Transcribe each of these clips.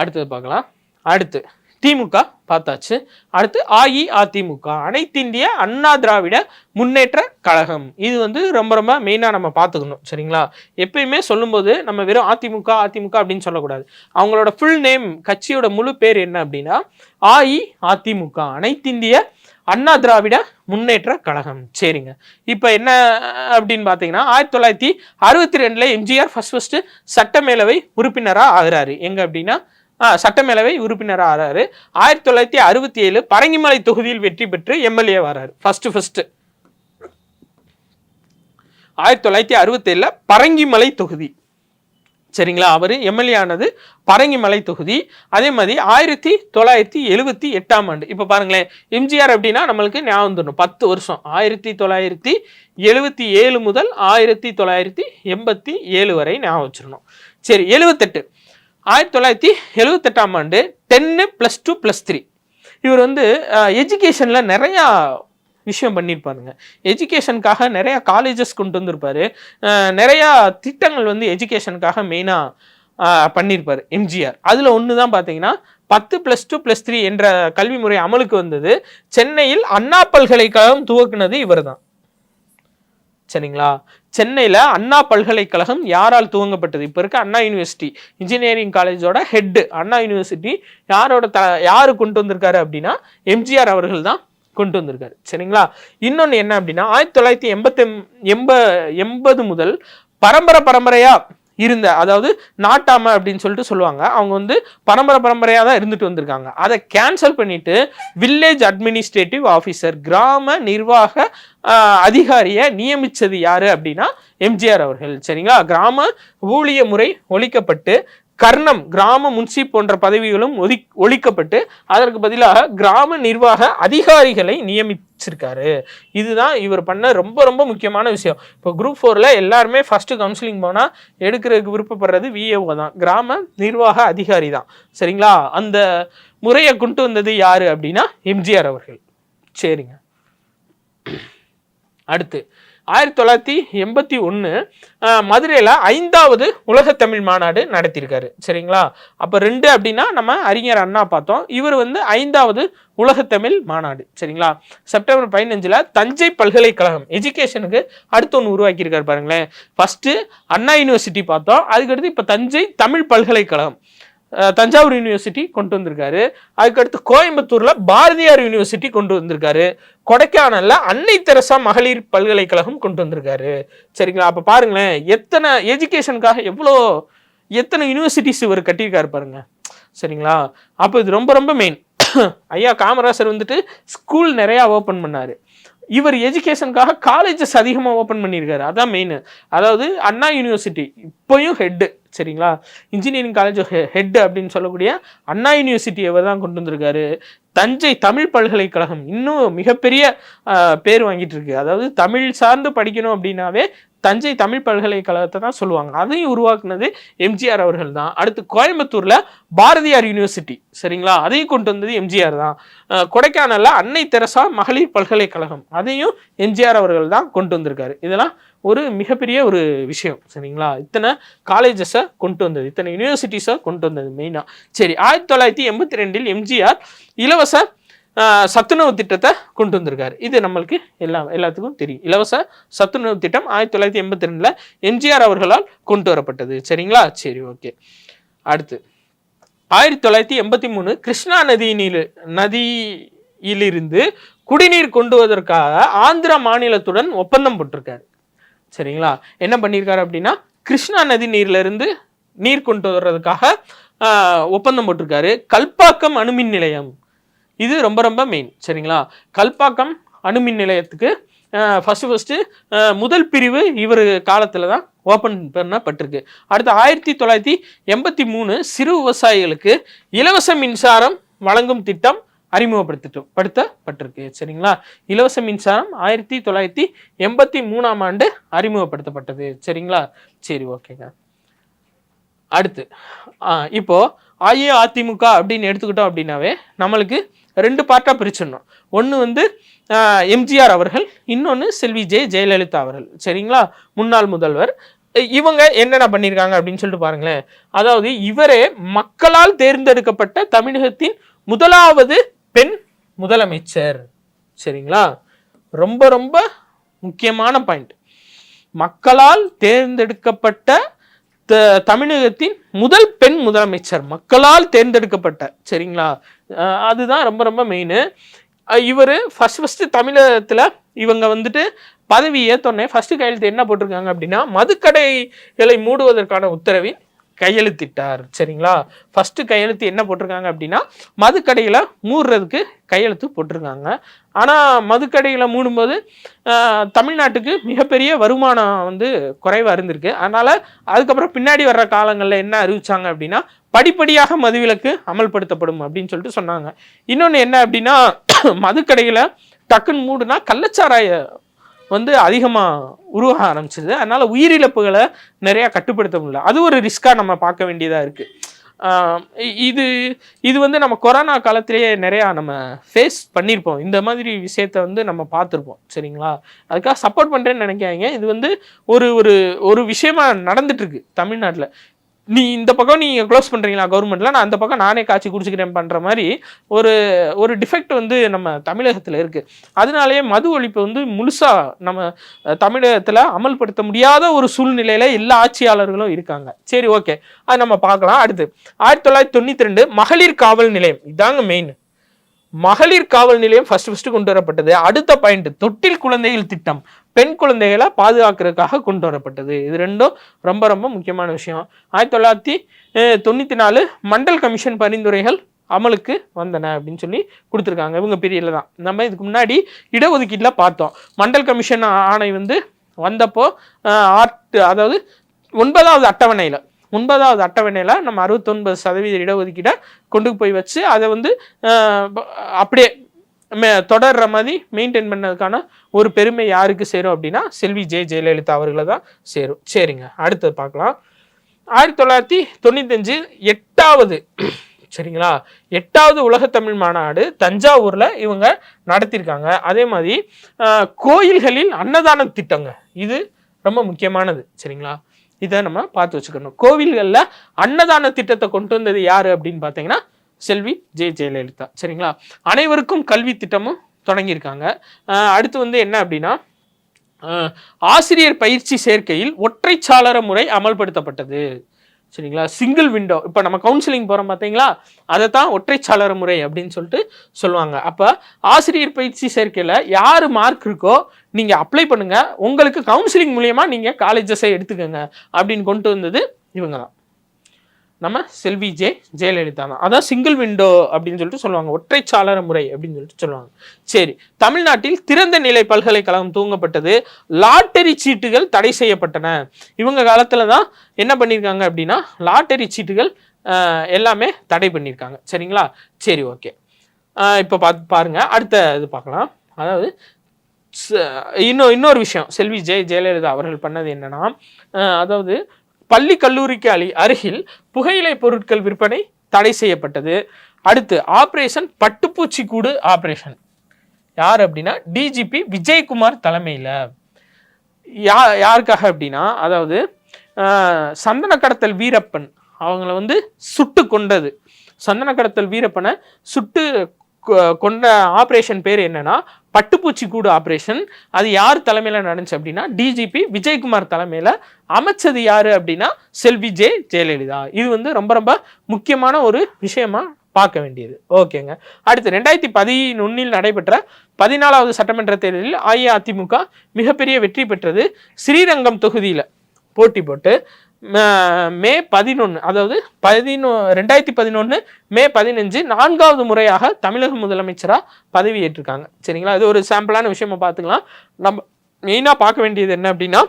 அடுத்தது பார்க்கலாம். அடுத்து திமுக பார்த்தாச்சு. அடுத்து அஇஅதிமுக அனைத்திந்திய அண்ணா திராவிட முன்னேற்ற கழகம். இது வந்து ரொம்ப ரொம்ப மெயினாக நம்ம பார்த்துக்கணும் சரிங்களா? எப்பயுமே சொல்லும்போது நம்ம வெறும் அதிமுக அதிமுக அப்படின்னு சொல்லக்கூடாது. அவங்களோட ஃபுல் நேம் கட்சியோட முழு பேர் என்ன அப்படின்னா அஇஅதிமுக அனைத்திந்திய அண்ணா திராவிட முன்னேற்ற கழகம். சரிங்க. இப்போ என்ன அப்படின்னு பார்த்தீங்கன்னா ஆயிரத்தி தொள்ளாயிரத்தி அறுபத்தி ரெண்டில் எம்ஜிஆர் ஃபர்ஸ்ட் ஃபஸ்ட்டு சட்டமேலவை உறுப்பினராக ஆகிறாரு. எங்கே அப்படின்னா சட்டமேலவை உறுப்பினராக ஆறாரு. ஆயிரத்தி தொள்ளாயிரத்தி அறுபத்தி ஏழு பரங்கிமலை தொகுதியில் வெற்றி பெற்று எம்எல்ஏ வராரு. ஃபர்ஸ்ட் ஃபர்ஸ்ட் ஆயிரத்தி தொள்ளாயிரத்தி அறுபத்தேழில் பரங்கிமலை தொகுதி. சரிங்களா? அவர் எம்எல்ஏ ஆனது பரங்கிமலை தொகுதி. அதே மாதிரி ஆயிரத்தி தொள்ளாயிரத்தி எழுபத்தி எட்டாம் ஆண்டு. இப்போ பாருங்களேன் எம்ஜிஆர் அப்படின்னா நம்மளுக்கு ஞாபகம் வந்துடணும். பத்து வருஷம். ஆயிரத்தி தொள்ளாயிரத்தி எழுபத்தி ஏழு முதல் ஆயிரத்தி தொள்ளாயிரத்தி எண்பத்தி ஏழு வரை ஞாபகம் வச்சிடணும் சரி எழுபத்தெட்டு. ஆயிரத்தி தொள்ளாயிரத்தி எழுபத்தெட்டாம் ஆண்டு ten plus two plus three இவர் வந்து எஜுகேஷனில் நிறையா விஷயம் பண்ணியிருப்பாருங்க. எஜுகேஷனுக்காக நிறையா காலேஜஸ் கொண்டு வந்திருப்பார். நிறையா திட்டங்கள் வந்து எஜுகேஷனுக்காக மெயினாக பண்ணியிருப்பார் எம்ஜிஆர் அதில் ஒன்று தான் பார்த்தீங்கன்னா பத்து ப்ளஸ் டூ ப்ளஸ் த்ரீ என்ற கல்வி முறை அமலுக்கு வந்தது. சென்னையில் அண்ணா பல்கலைக்கழகம் துவக்குனது இவர் தான் சரிங்களா? சென்னையில் அண்ணா பல்கலைக்கழகம் யாரால் துவங்கப்பட்டது? இப்போ இருக்க அண்ணா யூனிவர்சிட்டி இன்ஜினியரிங் காலேஜோட ஹெட்டு அண்ணா யூனிவர்சிட்டி யாரோட த யார் கொண்டு வந்திருக்காரு அப்படின்னா எம்ஜிஆர் அவர்கள் தான் கொண்டு வந்திருக்காரு. சரிங்களா? இன்னொன்று என்ன அப்படின்னா ஆயிரத்தி தொள்ளாயிரத்தி எண்பத்தி எண்ப எண்பது முதல் பரம்பரை பரம்பரையாக இருந்த அதாவது நாட்டாமை அப்படின்னு சொல்லிட்டு சொல்லுவாங்க. அவங்க வந்து பரம்பரை பரம்பரையாக தான் இருந்துட்டு வந்திருக்காங்க. அதை கேன்சல் பண்ணிட்டு வில்லேஜ் அட்மினிஸ்ட்ரேட்டிவ் ஆஃபீஸர் கிராம நிர்வாக அதிகாரியை நியமித்தது யார் அப்படின்னா எம்ஜிஆர் அவர்கள். சரிங்களா? கிராம ஊழிய முறை ஒழிக்கப்பட்டு கர்ணம் கிராம முன்சி போன்ற பதவிகளும் ஒதி ஒழிக்கப்பட்டு அதற்கு பதிலாக கிராம நிர்வாக அதிகாரிகளை நியமிச்சிருக்காரு. இதுதான் இவர் பண்ண ரொம்ப ரொம்ப முக்கியமான விஷயம். இப்போ குரூப் ஃபோரில் எல்லாருமே ஃபஸ்ட்டு கவுன்சிலிங் போனால் எடுக்கிறதுக்கு விருப்பப்படுறது விஏஓ தான். கிராம நிர்வாக அதிகாரி தான். சரிங்களா? அந்த முறையை கொண்டு வந்தது யார் அப்படின்னா எம்ஜிஆர் அவர்கள். சரிங்க. அடுத்து ஆயிரத்தி தொள்ளாயிரத்தி எண்பத்தி ஒன்று மதுரையில் ஐந்தாவது உலக தமிழ் மாநாடு நடத்தியிருக்காரு. சரிங்களா? அப்போ ரெண்டு அப்படின்னா நம்ம அறிஞர் அண்ணா பார்த்தோம். இவர் வந்து ஐந்தாவது உலகத்தமிழ் மாநாடு. சரிங்களா? செப்டம்பர் பதினஞ்சில் தஞ்சை பல்கலைக்கழகம் எஜுகேஷனுக்கு அடுத்து ஒன்று உருவாக்கியிருக்காரு பாருங்களேன். ஃபஸ்ட்டு அண்ணா யூனிவர்சிட்டி பார்த்தோம். அதுக்கடுத்து இப்போ தஞ்சை தமிழ் பல்கலைக்கழகம். தஞ்சாவூர் யூனிவர்சிட்டி கொண்டு வந்திருக்காரு. அதுக்கடுத்து கோயம்புத்தூரில் பாரதியார் யூனிவர்சிட்டி கொண்டு வந்திருக்காரு. கொடைக்கானலில் அன்னை தெரசா மகளிர் பல்கலைக்கழகம் கொண்டு வந்திருக்காரு. சரிங்களா? அப்போ பாருங்களேன் எத்தனை எஜுகேஷனுக்காக எவ்வளோ எத்தனை யூனிவர்சிட்டிஸ் இவர் கட்டியிருக்காரு பாருங்க. சரிங்களா? அப்போ இது ரொம்ப ரொம்ப மெயின் ஐயா காமராசர் வந்துட்டு ஸ்கூல் நிறையா ஓப்பன் பண்ணார். இவர் எஜுகேஷனுக்காக காலேஜஸ் அதிகமாக ஓப்பன் பண்ணியிருக்காரு. அதான் மெயின் அதாவது அண்ணா யூனிவர்சிட்டி இப்போயும் ஹெட்டு சரிங்களா? இன்ஜினியரிங் காலேஜ் ஹெட் அப்படின்னு சொல்லக்கூடிய அண்ணா யூனிவர்சிட்டியை தான் கொண்டு வந்திருக்காரு. தஞ்சை தமிழ் பல்கலைக்கழகம் இன்னும் மிகப்பெரிய பேர் வாங்கிட்டு இருக்கு. அதாவது தமிழ் சார்ந்து படிக்கணும் அப்படின்னாவே தஞ்சை தமிழ் பல்கலைக்கழகத்தை தான் சொல்லுவாங்க. அதையும் உருவாக்குனது எம்ஜிஆர் அவர்கள் தான் அடுத்து கோயம்புத்தூரில் பாரதியார் யூனிவர்சிட்டி. சரிங்களா? அதையும் கொண்டு வந்தது எம்ஜிஆர் தான். கொடைக்கானலில் அன்னை தெரசா மகளிர் பல்கலைக்கழகம். அதையும் எம்ஜிஆர் அவர்கள் தான் கொண்டு வந்திருக்காரு. இதெல்லாம் ஒரு மிகப்பெரிய ஒரு விஷயம். சரிங்களா? இத்தனை காலேஜஸை கொண்டு வந்தது. இத்தனை யூனிவர்சிட்டிஸை கொண்டு வந்தது மெயினாக சரி ஆயிரத்தி தொள்ளாயிரத்தி எண்பத்தி ரெண்டில் எம்ஜிஆர் இலவச சத்துணவு திட்டத்தை கொண்டு வந்திருக்காரு. இது நம்மளுக்கு எல்லா எல்லாத்துக்கும் தெரியும். இலவச சத்துணவு திட்டம் ஆயிரத்தி தொள்ளாயிரத்தி எண்பத்தி ரெண்டில் எம்ஜிஆர் அவர்களால் கொண்டு வரப்பட்டது. சரிங்களா? சரி ஓகே. அடுத்து ஆயிரத்தி தொள்ளாயிரத்தி எண்பத்தி மூணு கிருஷ்ணா நதியினில் நதியிலிருந்து குடிநீர் கொண்டு ஆந்திர ஆந்திரா மாநிலத்துடன் ஒப்பந்தம் போட்டிருக்காரு. சரிங்களா? என்ன பண்ணியிருக்காரு அப்படின்னா கிருஷ்ணா நதி நீர்லேருந்து நீர் கொண்டு வர்றதுக்காக ஒப்பந்தம் போட்டிருக்காரு. கல்பாக்கம் அணுமின் நிலையம். இது ரொம்ப ரொம்ப மெயின் சரிங்களா? கல்பாக்கம் அணுமின் நிலையத்துக்கு ஃபஸ்ட்டு ஃபஸ்ட்டு முதல் பிரிவு இவர் காலத்தில் தான் ஓப்பன் பண்ணப்பட்டிருக்கு. அடுத்து ஆயிரத்தி தொள்ளாயிரத்தி எண்பத்தி மூணு சிறு விவசாயிகளுக்கு இலவச மின்சாரம் வழங்கும் திட்டம் அறிமுகப்படுத்திட்டு படுத்தப்பட்டிருக்கு. சரிங்களா? இலவச மின்சாரம் ஆயிரத்தி தொள்ளாயிரத்தி எண்பத்தி மூணாம் ஆண்டு அறிமுகப்படுத்தப்பட்டது. சரிங்களா? சரி ஓகேங்க. அடுத்து ஆ, இப்போ அஇஅதிமுக அப்படின்னு எடுத்துக்கிட்டோம் அப்படின்னாவே நம்மளுக்கு ரெண்டு பார்ட்டாக பிரிச்சிடணும். ஒன்று வந்து எம்ஜிஆர் அவர்கள் இன்னொன்று செல்வி ஜெ ஜெயலலிதா அவர்கள். சரிங்களா? முன்னாள் முதல்வர். இவங்க என்னென்ன பண்ணியிருக்காங்க அப்படின்னு சொல்லிட்டு பாருங்களேன். அதாவது இவரே மக்களால் தேர்ந்தெடுக்கப்பட்ட தமிழகத்தின் முதலாவது பெண் முதலமைச்சர். சரிங்களா? ரொம்ப ரொம்ப முக்கியமான பாயிண்ட் மக்களால் தேர்ந்தெடுக்கப்பட்ட த- தமிழகத்தின் முதல் பெண் முதலமைச்சர். மக்களால் தேர்ந்தெடுக்கப்பட்ட. சரிங்களா? அதுதான் ரொம்ப ரொம்ப மெயின் இவர் ஃபர்ஸ்ட் ஃபஸ்ட்டு தமிழகத்தில் இவங்க வந்துட்டு பதவி ஏற்றோடனே ஃபஸ்ட்டு கையெழுத்து என்ன போட்டிருக்காங்க அப்படின்னா மதுக்கடைகளை மூடுவதற்கான உத்தரவில் கையெழுத்திட்டார். சரிங்களா? ஃபஸ்ட்டு கையெழுத்து என்ன போட்டிருக்காங்க அப்படின்னா மதுக்கடைகளை மூடுறதுக்கு கையெழுத்து போட்டிருக்காங்க. ஆனால் மதுக்கடைகளை மூடும்போது தமிழ்நாட்டுக்கு மிகப்பெரிய வருமானம் வந்து குறைவாக இருந்திருக்கு. அதனால் அதுக்கப்புறம் பின்னாடி வர்ற காலங்களில் என்ன அறிவிச்சாங்க அப்படின்னா படிப்படியாக மதுவிலக்கு அமல்படுத்தப்படும் அப்படின்னு சொல்லிட்டு சொன்னாங்க. இன்னொன்று என்ன அப்படின்னா மதுக்கடைகளை டக்குன்னு மூடுனா கள்ளச்சாராய வந்து அதிகமாக உருவாக ஆரம்பிச்சது. அதனால் உயிரிழப்புகளை நிறையா கட்டுப்படுத்த முடியல. அது ஒரு ரிஸ்க்காக நம்ம பார்க்க வேண்டியதாக இருக்குது இது இது வந்து நம்ம கொரோனா காலத்திலேயே நிறையா நம்ம ஃபேஸ் பண்ணியிருப்போம் இந்த மாதிரி விஷயத்த வந்து நம்ம பார்த்துருப்போம். சரிங்களா? அதுக்காக சப்போர்ட் பண்ணுறேன்னு நினைக்காங்க இது வந்து ஒரு ஒரு ஒரு விஷயமா நடந்துட்டுருக்கு தமிழ்நாட்டில். நீ இந்த பக்கம் நீங்கள் க்ளோஸ் பண்ணுறீங்களா கவர்மெண்ட்டில் நான் அந்த பக்கம் நானே காய்ச்சி குடிச்சிக்கிறேன் பண்ணுற மாதிரி ஒரு ஒரு டிஃபெக்ட் வந்து நம்ம தமிழகத்தில் இருக்குது அதனாலேயே மது ஒழிப்பு வந்து முழுசாக நம்ம தமிழகத்தில் அமல்படுத்த முடியாத ஒரு சூழ்நிலையில் எல்லா ஆட்சியாளர்களும் இருக்காங்க. சரி ஓகே அது நம்ம பார்க்கலாம். அடுத்து ஆயிரத்தி தொள்ளாயிரத்தி தொண்ணூற்றி ரெண்டு மகளிர் காவல் நிலையம். இதாங்க மெயின் மகளிர் காவல் நிலையம் ஃபர்ஸ்ட் ஃபர்ஸ்ட் கொண்டு வரப்பட்டது. அடுத்த பாயிண்ட் தொட்டில் குழந்தைகள் திட்டம். பெண் குழந்தைகளை பாதுகாக்கிறதுக்காக கொண்டு வரப்பட்டது. இது ரெண்டும் ரொம்ப ரொம்ப முக்கியமான விஷயம். ஆயிரத்தி தொள்ளாயிரத்தி தொண்ணூற்றி நாலு மண்டல் கமிஷன் பரிந்துரைகள் அமலுக்கு வந்தன அப்படின்னு சொல்லி கொடுத்துருக்காங்க. இவங்க பீரியடில் தான். நம்ம இதுக்கு முன்னாடி இடஒதுக்கீட்டில் பார்த்தோம். மண்டல் கமிஷன் ஆணை வந்து வந்தப்போ ஆர்ட் அதாவது ஒன்பதாவது அட்டவணையில் ஒன்பதாவது அட்டவணையில் நம்ம அறுபத்தொன்பது சதவீத இடஒதுக்கீடை கொண்டு போய் வச்சு அதை வந்து அப்படியே மே- தொடர்ற மாதிரி மெயின்டைன் பண்ணதுக்கான ஒரு பெருமை யாருக்கு சேரும் அப்படின்னா செல்வி ஜெய ஜெயலலிதா அவர்களை தான் சேரும். சரிங்க அடுத்தது பார்க்கலாம். ஆயிரத்தி தொள்ளாயிரத்தி தொண்ணூத்தஞ்சு எட்டாவது சரிங்களா? எட்டாவது உலகத்தமிழ் மாநாடு தஞ்சாவூரில் இவங்க நடத்தியிருக்காங்க. அதே மாதிரி கோயில்களில் அன்னதான திட்டங்க. இது ரொம்ப முக்கியமானது சரிங்களா? இதை நம்ம பார்த்து வச்சுக்கணும். கோவில்களில் அன்னதான திட்டத்தை கொண்டு வந்தது யாரு அப்படின்னு பார்த்தீங்கன்னா செல்வி ஜெய ஜெயலலிதா. சரிங்களா? அனைவருக்கும் கல்வி திட்டமும் தொடங்கியிருக்காங்க. அடுத்து வந்து என்ன அப்படின்னா ஆசிரியர் பயிற்சி சேர்க்கையில் ஒற்றைச்சாளர முறை அமல்படுத்தப்பட்டது. சரிங்களா? சிங்கிள் விண்டோ இப்போ நம்ம கவுன்சிலிங் போகிறோம் பார்த்தீங்களா அதை தான் ஒற்றைச்சாளர முறை அப்படின்னு சொல்லிட்டு சொல்லுவாங்க. அப்போ ஆசிரியர் பயிற்சி சேர்க்கையில் யார் மார்க் இருக்கோ நீங்கள் அப்ளை பண்ணுங்கள் உங்களுக்கு கவுன்சிலிங் மூலியமா நீங்கள் காலேஜஸை எடுத்துக்கோங்க அப்படின்னு கொண்டு வந்தது இவங்க தான் நம்ம செல்வி ஜே ஜெயலலிதா தான். அதான் சிங்கிள் விண்டோ அப்படின்னு சொல்லிட்டு சொல்லுவாங்க. ஒற்றைச்சாளர முறை அப்படின்னு சொல்லிட்டு சொல்லுவாங்க. சரி தமிழ்நாட்டில் திறந்த நிலை பல்கலைக்கழகம் தூங்கப்பட்டது லாட்டரி சீட்டுகள் தடை செய்யப்பட்டன. இவங்க காலத்தில் தான் என்ன பண்ணியிருக்காங்க அப்படின்னா லாட்டரி சீட்டுகள் எல்லாமே தடை பண்ணியிருக்காங்க சரிங்களா? சரி ஓகே. இப்போ பார்த்து பாருங்க. அடுத்த இது பார்க்கலாம். அதாவது இன்னும் இன்னொரு விஷயம். செல்வி ஜெய ஜெயலலிதா அவர்கள் பண்ணது என்னன்னா அதாவது பள்ளி கல்லூரிக்கு அலி அருகில் புகையிலை பொருட்கள் விற்பனை தடை செய்யப்பட்டது. அடுத்து ஆப்ரேஷன் பட்டுப்பூச்சி கூடு ஆப்ரேஷன். யார் அப்படின்னா டிஜிபி விஜயகுமார் தலைமையில். யா யாருக்காக அப்படின்னா அதாவது சந்தன கடத்தல் வீரப்பன். அவங்கள வந்து சுட்டு கொண்டது சந்தன கடத்தல் வீரப்பனை சுட்டு கொண்ட ஆப்ரேஷன் பேர் என்னன்னா பட்டுப்பூச்சி கூடு ஆப்ரேஷன் அது யார் தலைமையில் நடந்துச்சு அப்படின்னா டிஜிபி விஜயகுமார் தலைமையில் அமைச்சது யார் அப்படின்னா செல்வி ஜே ஜெயலலிதா. இது வந்து ரொம்ப ரொம்ப முக்கியமான ஒரு விஷயமா பார்க்க வேண்டியது. ஓகேங்க. அடுத்து ரெண்டாயிரத்தி பதினொன்னில் நடைபெற்ற பதினாலாவது சட்டமன்ற தேர்தலில் அஇஅதிமுக மிகப்பெரிய வெற்றி பெற்றது ஸ்ரீரங்கம் தொகுதியில் போட்டி போட்டு மே பதினொன்று அதாவது பதினொ ரெண்டாயிரத்தி பதினொன்று மே பதினஞ்சு நான்காவது முறையாக தமிழக முதலமைச்சராக பதவியேற்றிருக்காங்க. சரிங்களா? இது ஒரு சாம்பிளான விஷயமா பார்த்துக்கலாம். நம்ம மெயினாக பார்க்க வேண்டியது என்ன அப்படின்னா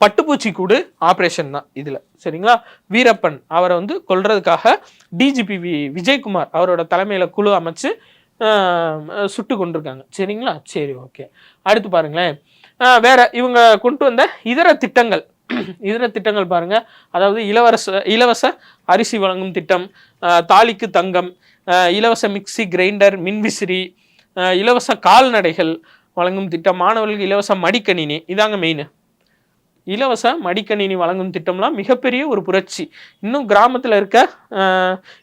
பட்டுப்பூச்சி கூடு ஆப்ரேஷன் தான் இதில். சரிங்களா? வீரப்பன் அவரை வந்து கொல்றதுக்காக டிஜிபி வி விஜயகுமார் அவரோட தலைமையில் குழு அமைச்சு சுட்டு கொண்டிருக்காங்க. சரிங்களா? சரி ஓகே அடுத்து பாருங்களேன். வேற இவங்க கொண்டு வந்த இதர திட்டங்கள் இதர திட்டங்கள் பாருங்க. அதாவது இலவச இலவச அரிசி வழங்கும் திட்டம் தாலிக்கு தங்கம் இலவச மிக்ஸி கிரைண்டர் மின்விசிறி இலவச கால்நடைகள் வழங்கும் திட்டம் மாணவர்களுக்கு இலவச மடிக்கணினி இதாங்க மெயின் இலவச மடிக்கணினி வழங்கும் திட்டம்லாம் மிகப்பெரிய ஒரு புரட்சி. இன்னும் கிராமத்தில் இருக்க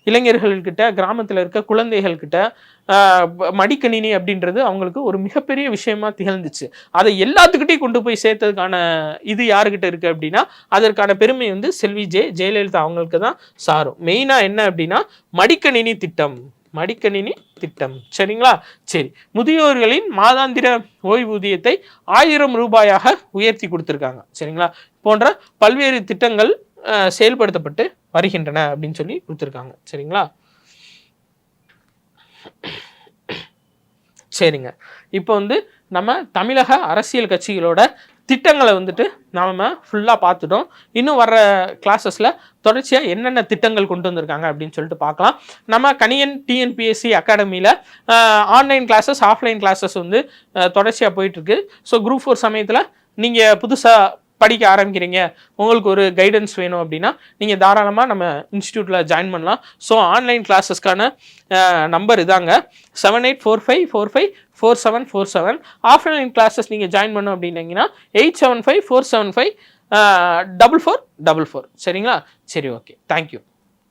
இளைஞர்கள்கிட்ட கிராமத்தில் இருக்க குழந்தைகள்கிட்ட மடிக்கணினி அப்படின்றது அவங்களுக்கு ஒரு மிகப்பெரிய விஷயமா திகழ்ந்துச்சு. அதை எல்லாத்துக்கிட்டையும் கொண்டு போய் சேர்த்ததுக்கான இது யாருக்கிட்ட இருக்கு அப்படின்னா அதற்கான பெருமை வந்து செல்வி ஜெ ஜெயலலிதா அவங்களுக்கு தான் சாரும். மெயினாக என்ன அப்படின்னா மடிக்கணினி திட்டம். மடிக்கணினி திட்டம். சரிங்களா? சரி. முதியோர்களின் மாதாந்திர ஓய்வூதியத்தை ஆயிரம் ரூபாயாக உயர்த்தி கொடுத்துருக்காங்க. சரிங்களா? போன்ற பல்வேறு திட்டங்கள் செயல்படுத்தப்பட்டு வருகின்றன அப்படின்னு சொல்லி கொடுத்துருக்காங்க. சரிங்களா? சரிங்க. இப்போ வந்து நம்ம தமிழக அரசியல் கட்சிகளோட திட்டங்களை வந்துட்டு நாம் ஃபுல்லாக பார்த்துட்டோம். இன்னும் வர்ற கிளாஸஸில் தொடர்ச்சியாக என்னென்ன திட்டங்கள் கொண்டு வந்திருக்காங்க அப்படின்னு சொல்லிட்டு பார்க்கலாம். நம்ம கணியன் டிஎன்பிஎஸ்சி அகாடமியில் ஆன்லைன் கிளாஸஸ் ஆஃப்லைன் கிளாஸஸ் வந்து தொடர்ச்சியாக போயிட்டுருக்கு ஸோ குரூப் ஃபோர் சமயத்தில் நீங்கள் புதுசாக படிக்க ஆரம்பிக்கிறீங்க உங்களுக்கு ஒரு கைடன்ஸ் வேணும் அப்படின்னா நீங்கள் தாராளமாக நம்ம இன்ஸ்டியூட்டில் ஜாயின் பண்ணலாம். ஸோ ஆன்லைன் கிளாஸஸ்க்கான நம்பர் இதாங்க. Seven eight four five four five four seven four seven offline classes நீங்கள் ஜாயின் பண்ணோம் அப்படின்னீங்கன்னா eight seven five four seven five double four double four சரிங்களா? சரி ஓகே தேங்க்யூ